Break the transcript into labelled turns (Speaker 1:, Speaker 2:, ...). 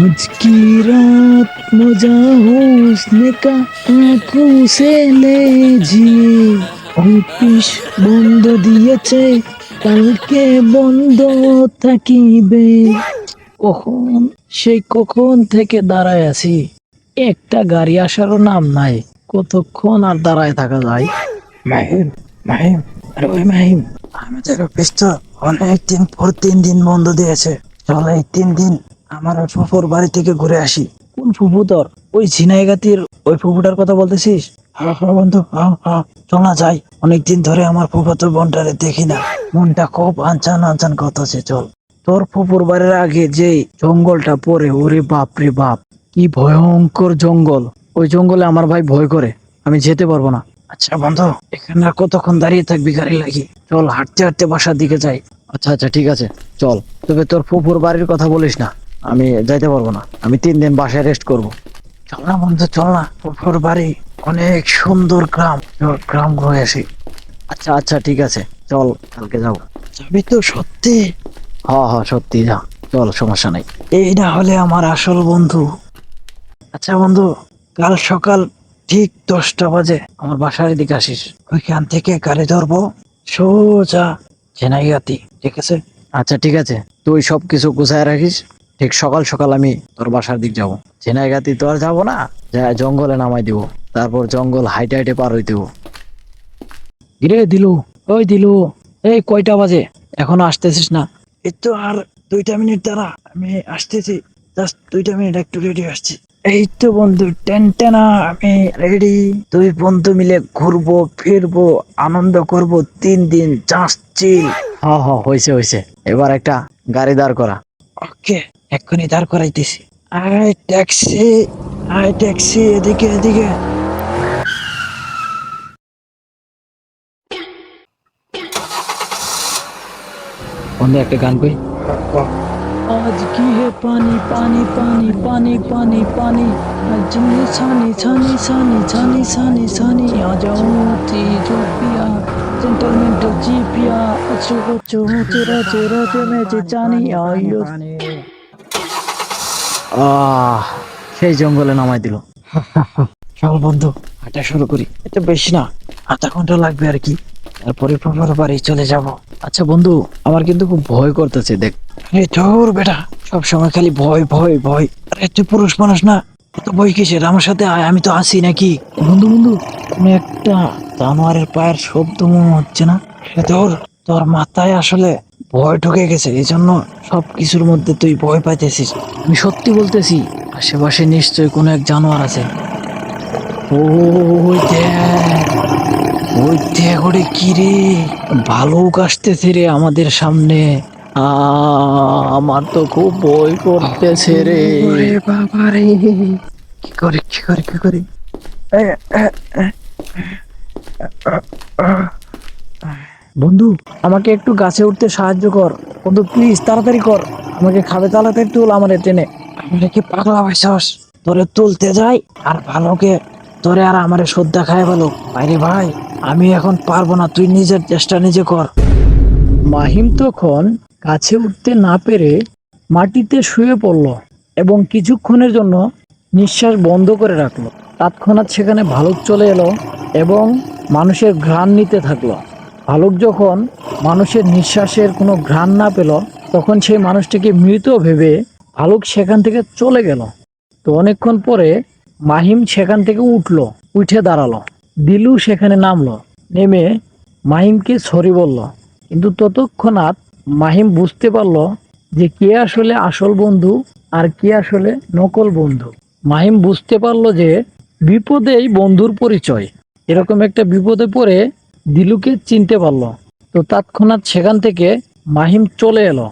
Speaker 1: आज की रात मजा हुस्न का आंखों से लीजिए অফিস বন্ধ দিয়েছে কালকে বন্ধ থাকিবে কখন সেই কখন থেকে দাঁড়ায় আছি একটা গাড়ি আসারও নাম নাই কতক্ষণ আর দাঁড়ায় থাকা যায় মাহিম মাহিম আরে ওই মাহিম আমাদের অফিসটা অনেকদিন পর তিন দিন বন্ধ দিয়েছে চল এই তিন দিন আমার ওই ফুফুর বাড়ি থেকে ঘুরে আসি। কোন ফুফু তোর? ওই ঝিনাইগাতির ওই ফুফুটার কথা বলতেছিস? হ্যাঁ হ্যাঁ বন্ধু হ্যাঁ হ্যাঁ। চল না যাই, অনেকদিন ধরে আমার ফুফাতো বোনটারে দেখি না। মনটা খুব আনচান আনচান করতেছে, চল। তোর ফুপুর বাড়ির আগে যে জঙ্গলটা পড়ে, ওরে বাপ রে বাপ, কি ভয়ঙ্কর জঙ্গল। ওই জঙ্গলে আমার ভাই ভয় করে, আমি যেতে পারব না। আচ্ছা বন্ধু, এখানে কতক্ষণ দাঁড়িয়ে থাকবি গাড়ি লাগি চল, হাঁটতে হাঁটতে বাসার দিকে যাই। আচ্ছা আচ্ছা ঠিক আছে, চল। তবে তোর ফুপুর বাড়ির কথা বলিস না। আমি যাইতে পারব না। আমি তিন দিন বাসায় রেস্ট করব। চল না বন্ধু চল না। ফুপুর বাড়ি অনেক সুন্দর গ্রাম। গ্রাম ঘুরে আসি। আচ্ছা আচ্ছা ঠিক আছে। চল কালকে যাব। যাবি তো সত্যি? হ্যাঁ হ্যাঁ সত্যি যা। চল সমস্যা নাই। এই না হলে আমার আসল বন্ধু। আচ্ছা বন্ধু কাল সকাল ঠিক দশটা বাজে। আমার বাসার দিকে আসিস। ওইখান থেকে গাড়ি ধরবো। সোজা চেনাইগাতি ঠিক আছে? আচ্ছা ঠিক আছে। তুই সব কিছু গুছায় রাখিস। ঠিক সকাল সকাল আমি তোর বাসার দিক যাব। চেনাইগাতি তো আর যাব না যা জঙ্গলে নামাই দিব। তারপর জঙ্গল হাইটে হাইটে পার হইতে গিরে দিলু? ওই দিলু এই কয়টা বাজে? এখনও আসতেছিস না? এই তো আর দুইটা মিনিট দাঁড়া আমি আসতেছি। জাস্ট দুইটা মিনিট একটু রেডি আসছি। এই তো বন্ধু টেনটেনা আমি রেডি। দুই বন্ধু মিলে ঘুরবো ফিরবো আনন্দ করব তিন দিন চাষ চিল। হ হ হয়েছে হয়েছে এবার একটা গাড়ি দাঁড় করা। ওকে, এক্ষুনি দাঁড় করাইতেছি। আয় ট্যাক্সি আয় ট্যাক্সি, এদিকে এদিকে। অন্য একটা গান কই? আজ কি হে পানি পানি পানি পানি পানি পানি? আজ নি ছানি ছানি ছানি ছানি ছানি ছানি, আজ আজাউতি জুপিয়া সেন্টারমেন্ট জিপিয়া। অচু অচু চেরা চেরা জমে যে জানি আয়ো সেই জঙ্গলে নামাই দিল। চল বন্ধু হাঁটা শুরু করি। এটা বেশি না আধা ঘণ্টা লাগবে আর কি। তারপরে প্রপার বাড়ি চলে যাব। আচ্ছা বন্ধু আমার কিন্তু খুব ভয় করতেছে দেখ। আরে তোর বেটা সব সময় খালি ভয় ভয় ভয়। আরে তুই পুরুষ মানুষ না এত ভয় কিসের? আমার সাথে আয় আমি তো আছি নাকি? বন্ধু বন্ধু কোনো একটা জানোয়ারের পায়ের শব্দ মনে হচ্ছে না। তোর তোর মাথায় আসলে ভয় ঢুকে গেছে এই জন্য সব কিছুর মধ্যে তুই ভয় পাইতেছিস আমি সত্যি বলতেছি আশেপাশে নিশ্চয়ই কোনো এক জানোয়ার আছে ওই দেখ ওই দেখ ওরে কি রে ভালুক আসতেছে রে আমাদের সামনে আ, আমার তো খুব ভয় করতেছে রে বাবা রে কি করে কি করে কি করে বন্ধু, আমাকে একটু গাছে উঠতে সাহায্য কর। বন্ধু প্লিজ তাড়াতাড়ি কর। আমাকে খাবে তাড়াতাড়ি তুল আমার টেনে। আমরা কি পাগলা ভাইসাস তোরে তুলতে যাই আর ভালোকে তোরে আর আমারে শ্রদ্ধা খায় ভালো। বাইরে ভাই, আমি এখন পারব না, তুই নিজের চেষ্টা নিজে কর। মাহিম তখন গাছে উঠতে না পেরে মাটিতে শুয়ে পড়ল এবং কিছুক্ষণের জন্য নিঃশ্বাস বন্ধ করে রাখল। তৎক্ষণাৎ সেখানে ভালুক চলে এলো এবং মানুষের ঘ্রাণ নিতে থাকল। ভালুক যখন মানুষের নিঃশ্বাসের কোনো ঘ্রাণ না পেল, তখন সেই মানুষটিকে মৃত ভেবে ভালুক সেখান থেকে চলে গেল। তো অনেকক্ষণ পরে মাহিম সেখান থেকে উঠল, উঠে দাঁড়াল। দিলু সেখানে নামলো, নেমে মাহিমকে সরি বলল। কিন্তু ততক্ষণাৎ মাহিম বুঝতে পারল যে কে আসলে আসল বন্ধু আর কে আসলে নকল বন্ধু। মাহিম বুঝতে পারল যে বিপদেই বন্ধুর পরিচয়। এরকম একটা বিপদে পড়ে দিলুকে চিনতে পারল। তো তৎক্ষণাৎ সেখান থেকে মাহিম চলে এলো।